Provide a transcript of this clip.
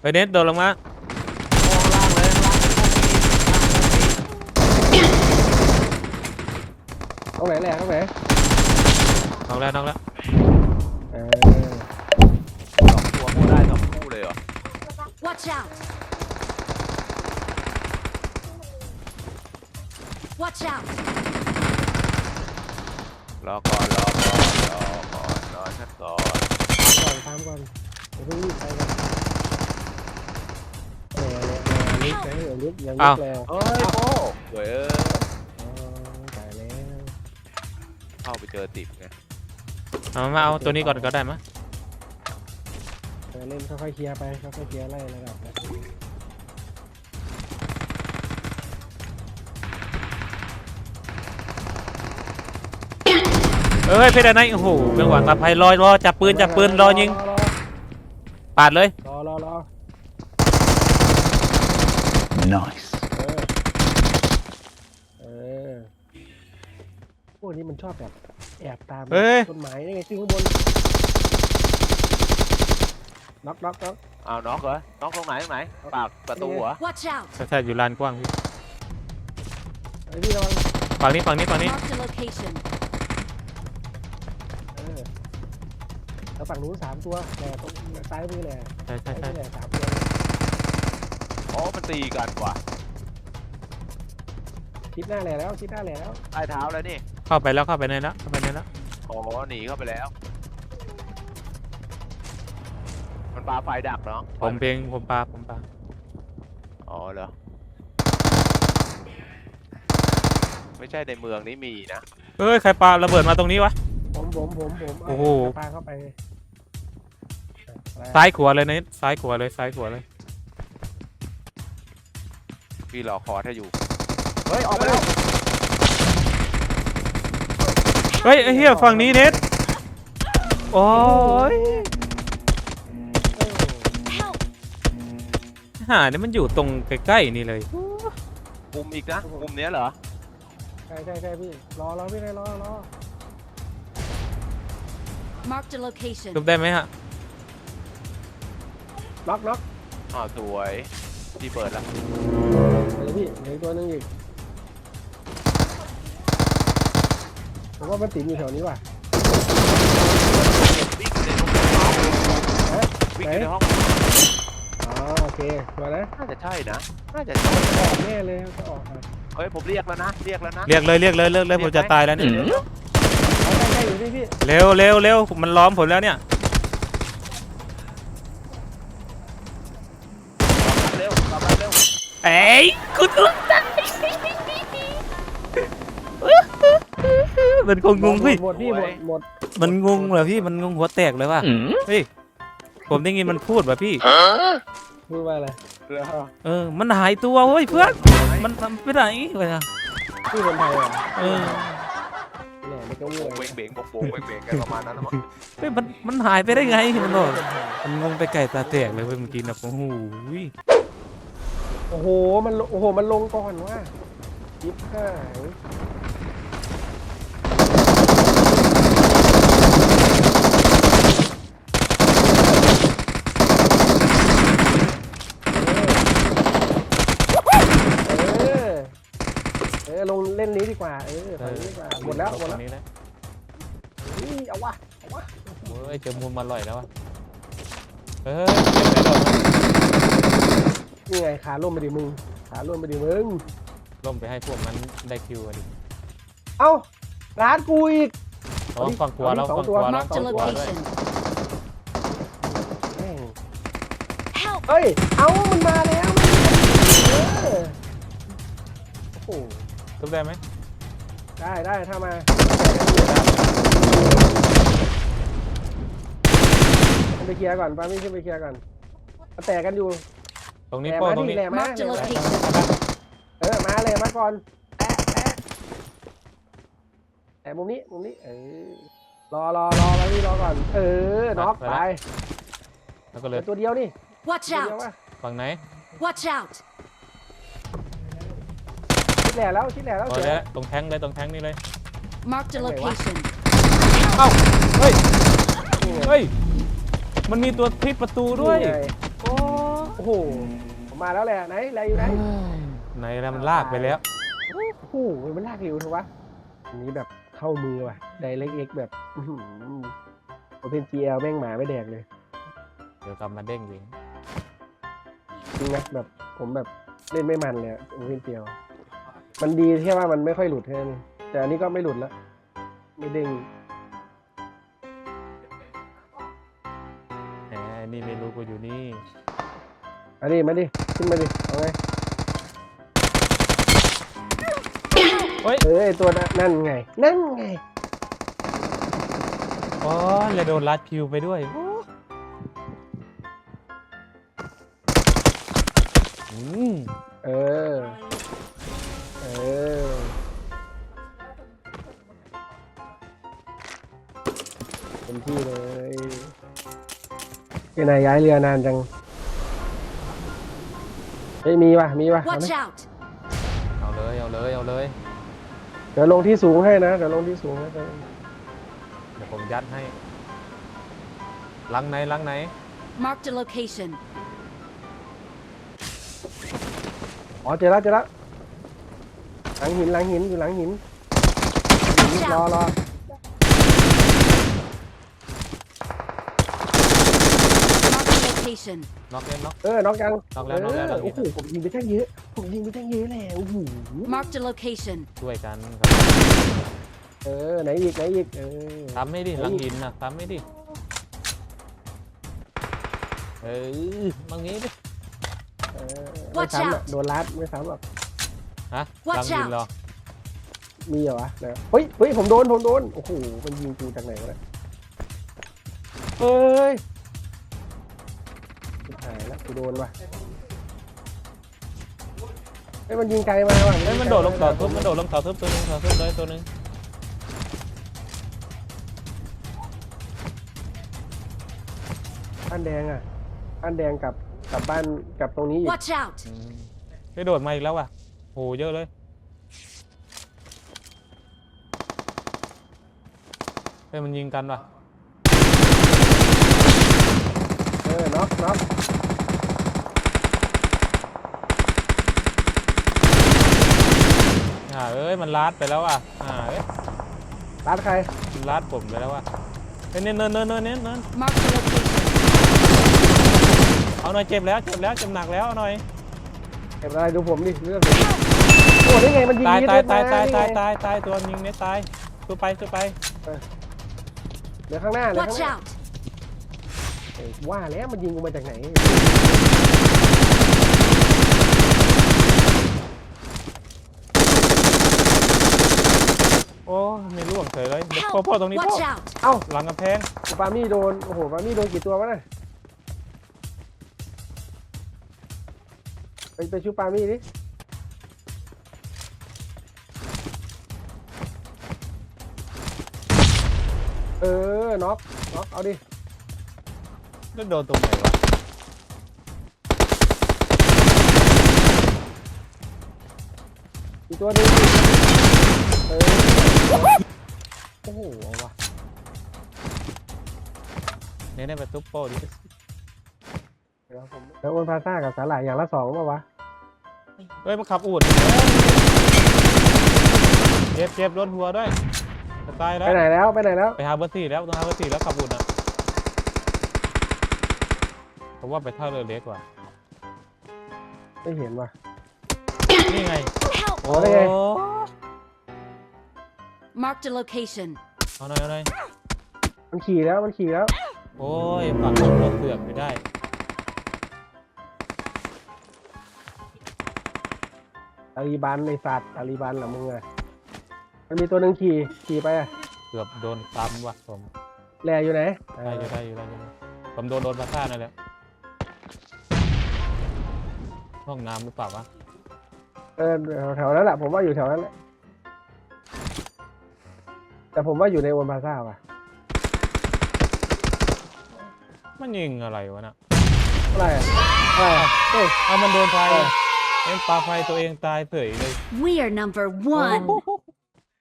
ไปเน็ตโดดลงมาข้างล่างเลยข้างล่างเลยพวกนี้ตรงไหนแหละตรงไหนน้องแล้วน้องแล้วเออสองตัวคู่ได้สองคู่เลยเหรอ Watch out! Watch out! รอก่อนรอก่อนรอก่อนรอฉันก่อนตามก่อนตามก่อนเดี๋ยวเพิ่งรีบไปกันแหม แหมลิฟต์นะเดี๋ยวลิฟต์ยังลิฟต์แล้วเฮ้ยโอ้สวยเอออ๋อตายแล้วเข้าไปเจอติดไงเอามาเอาตัวนี้ก่อนก็ได้มะเออเล่นค่อยๆเคลียร์ไปค่อยๆเคลียร์ไล่ระดับไปเอ้ยเพชรอันไหนโอ้โหเรื่องหวังปลอดภัยรอรอจับปืนจับปืนรอยิงปาดเลยรอรอรอ Nice. เออเออ พวกนี้มันชอบแบบแอบตามเฮ้ย ต้นไม้นี่ไงขึ้นข้างบนน็อกน็อกน็อกอ้าวน็อกเหรอน็อกตรงไหนตรงไหนปากประตูเหรอ Watch out! ใช่ๆอยู่ลานกว้างพี่ไอ้ยพี่ระวังฝั่งนี้ฝั่งนี้ฝั่งนี้ Marked a location. เออแล้วฝั่งนู้นสามตัวแหละตรงซ้ายมือแหละใช่ใช่ซ้ายใช่มือแหละสามตัว อ๋อมันตีกันว่ะชิดหน้าแหละแล้วชิดหน้าแหละแล้วใต้เท้าแล้วนี่เข้าไปแล้วเข้าไปในแล้วเข้าไปในแล้วอ๋อหนีเข้าไปแล้ว มันปาไฟดักเนาะผมเพลงผมปาผมปาอ๋อเหรอไม่ใช่ในเมืองนี้มีนะเฮ้ยใครปาระเบิดมาตรงนี้วะ ผมผมผมผมโอ้โหเาปลาเข้าไปอะไรซ้ายขวาเลยเน็ตซ้ายขวาเลยซ้ายขวาเลย พี่รอคอร์ถ้าอยู่ เฮ้ย ออกไปแล้ว เฮ้ยไอ้เหี้ยฝั่งนี้เน็ตโอ้ย Help! หาเนี่ยมันอยู่ตรงใกล้ๆนี่เลยมุมอีกนะ มุมเนี้ยเหรอ ใช่ใช่ใช่พี่ รอรอพี่เลยรอรอ Marked a location. ทุบได้ไหมฮะน็อกน็อกอ๋อสวยพี่เปิดละ เดี๋ยวพี่เหลืออกตัวหนึงอีกผมว่ามันติดอยู่แถวนี้ว่ะ วิ่งอยู่ในห้องเอ๊ะวิ่งอยู่ในห้องอ๋อโอเคตัวนะน่าจะใช่นะน่าจะใช่ออกแน่เลยก็ออกมาเฮ้ยผมเรียกแล้วนะเรียกแล้วนะ เรียกเลยเรียกเลยเรียกเลยผมจะตายแล้วเนี่ยเอาใกล้ๆอยู่พี่พี่เร็วเร็วเร็วมันล้อมผมแล้วเนี่ย เร็วกลับมาเร็ว เอ้ยกูตัวตายมันคงงงพี่ หมดพี่หมดหมดมันงงเหรอพี่ มันงงหัวแตกเลยว่ะ เฮ้ย ผมได้ยินมันพูดว่ะพี่ พูดว่าอะไรเร็วเออ มันหายตัวเว้ยเพื่อน มันมันไปไหนวะพี่คนไทยเหรอเออเนี่ยไม่ก็โบมั่วกเบงเบงโบกโบงเบงเบงกันประมาณนั้นนะมั้งเฮ้ยมัน มันหายไปได้ไงมันบอกมันงงไปไก่ตาแตกเลยเว้ยเมื่อกี้นะโอ้โห โอ้โห มัน โอ้โห มันลงก่อนว่ะยิบหายเออ เออ ลงเล่นนี้ดีกว่า เออฝั่งนี้ดีกว่า หมดแล้ว หมดแล้ว นี้แล้วนี่เอาวะเอาวะเฮ้ยเจอมุมอร่อยแล้ววะเฮ้ยเก็บไปหรอก นี่ไงขาล่มไปดิมึง ขาล่มไปดิมึง ล่มไปให้พวกนั้นได้คิวอะดิเอ้าร้านกูอีก ระวังฝั่งขวาเอาดิเราสองฝั่งตัขววาเรา Marked ฝั่ a งขวาด้วย location. แม่ง Help! เฮ้ย เอ้ามันมาแล้วเออโอ้โห ทุบได้ไหมได้ได้ถ้ามาขึ้นไปเคลียร์ก่อนป้ามี่ขึ้นไปเคลียร์ก่อนมาแตกกันอยู่ ตรงนี้ แหลโป้มาตรงดินี้แหลมา Marked a แหลมา location. เออมาเลยมาก่อนแอะแอะแต่มุมนี้มุมนี้เออรอรอรอมาพี่รอก่อน เออน็อกไปแล้วก็เลเหลืยอตัวเดียวนี่ Watch ตัวเดียว out! ว่ะฝั่งไหน Watch out! ชิดแหล่แล้วชิดแหล่แล้วพอเสียแล้วตรงแทงเลยตรงแทงนี่เลย Marked a Okay, what? location. เอ้าเฮ้ยนี่ไงเฮ้ยมันมีตัวพลิกประตูด้วย นี่ไง โอ้โอ้โหผมมาแล้วแหละไหนอะไรอยู่ไหนไหนแล้วมันลากไปแล้ว โอ้โหมันลากเร็วเถอะวะอันนี้แบบเข้ามือว่ะไดเล็กเอ็กแบบโอเพนจีเอลแม่งหมาไม่แดกเลย เดี๋ยวกลับมาเด้งยิงจริงนะแบบผมแบบเล่นไม่มันเลยโอเพนจีเอลมันดีแค่ว่ามันไม่ค่อยหลุดแค่นั้นเองแต่อันนี้ก็ไม่หลุดแล้ว ไม่เด้ง มาดิมาดิขึ้นมาดิเอาไงเฮ้ยเออไอตัวนั้นนั่นไง นั่นไงโอ้ยเลยโดนลัดคิวไปด้วยโอ้อืมเออ เออเต็มที่เลยพี่นายย้ายเรือนานจัง เฮ้ยมีว่ะมีว่ะเอา Watch ไหม out! เอาเลยเอาเลยเอาเลยเดี๋ยวลงที่สูงให้นะเดี๋ยวลงที่สูงให้ไปเดี๋ยวผมยัดให้หลังไหนหลังไหน Marked a location. อ๋อเจอแล้วเจอแล้วหลังหินหลังหินอยู่หลังหิน Watch รอ out! รอ Marked a location. น็อกเล่นน็อก เออน็อกยังน็อกแล้วน็อกแล้วเออน็อกแล้วโอ้โหผมยิงไปตั้งเยอะ ผมยิงไปตั้งเยอะแหละโอ้โห Marked a location. ช่วยกันครับเออไหนอีกไหนอีก เออทำไม่ดิหลังหินนะทำไม่ดิเออบางนี้ดิเออไม่ Watch ซ้ำหรอก out โดนลัดไม่ซ้ำหรอก ฮะ Watch หลังหิน out เหรอมีเหรอวะไหนเฮ้ยเฮ้ยผมโดนผมโดน โอ้โห มันยิงกูจากไหนวะเนี่ยเฮ้ยชิบหายแล้ว กูโดนว่ะเฮ้ยมันยิงไกลมาว่ะเฮ้ยมันโดดลงต่อทุบมันโดดลงต่อทุบตัวหนึงต่อทุบเลยตัวหนึงบ้านแดงอะบ้านแดงกับกับบ้านกับตรงนี้อีก Watch out! อืมไปโดดมาอีกแล้วว่ะโหเยอะเลยเฮ้ยมันยิงกันว่ะเออน็อกน็อกาเอ้ยมันลัดไปแล้วอะอ่าเอ้ยรัดใครมันลัดผมไปแล้วอะเฮ้ยเนินเนินเนินเนินเนินเนิน Marked a location. เอาหน่อยเจ็บแล้วเจ็บแล้วเจ็บหนักแล้วเอาหน่อยเก็บอะไรดูผมดิเลือดผมโอ้ได้ไงมันยิงตายนิดตายเดีวตายมตายได้ไงตายตายตายตัวยิงเนี่ยตายสู้ไปสู้ไปเหลือข้างหน้าเหลือข้าง Watch หน้า out! เอ้ยว่าแล้วมันยิงกูมาจากไหน โอ้ไม่ร่วงเฉ ยเลยเดี๋ยวพ่อ Help! พ่อตรงนี้พ่อ Watch out! เอ้าหลังกำแพงปามี่โดน โอ้โหปามี่โดนกี่ตัววะน่ะไปไปชูปามี่ดิ เออ น็อก น็อก เอาดิ แล้วโดนตรงไหนวะอีกตัวหนึงเออโอ้โหเอาวะเนี่ยเนี่ยไปตุ๊บโป้ดิเดี๋ยวผมแล้วโอนพาซ่ากับสาหร่ายอย่างละสองป่าวะเฮ้ยมาขับอูดเจ็บเจ็บโดนหัวด้วยจะตายแล้ไปวไหนแล้วไปไหนแล้วไปหาเบอร์สี่แล้วต้องหาเบอร์สี่แล้วขับอูดอะผมว่าไปท่าเรือเล็กว่ะไม่เห็นว่ะนี่ไง Help! โอ้ได้ไง Marked a location. เอาหน่อยเอาหน่อยมันขี่แล้วมันขี่แล้วโอ้ยฝั่งรถเสือกไม่ได้ ตาลีบันในสัตว์ตาลีบันเหรอมึงอะมันมีตัวหนึ่งขี่ขี่ไปอะเกือบโดนซ้ำว่ะผมแลอยู่ไหนได้อยู่ได้อยู่ได้อยู่ผมโดนโดนมาซ่านั่นแหละห้องน้ำหรือเปล่าวะเออแถวๆนั้นแหละผมว่าอยู่แถวนั้นแหละ แต่ผมว่าอยู่ในโอนพาซ่าว่ะมันยิงอะไรวะน่ะอะไรอะอะไรอะเฮ้ย เอามันโดนไฟเออเอ็นปาไฟตัวเองตายเฉยเลย We are number โอ้ one. โห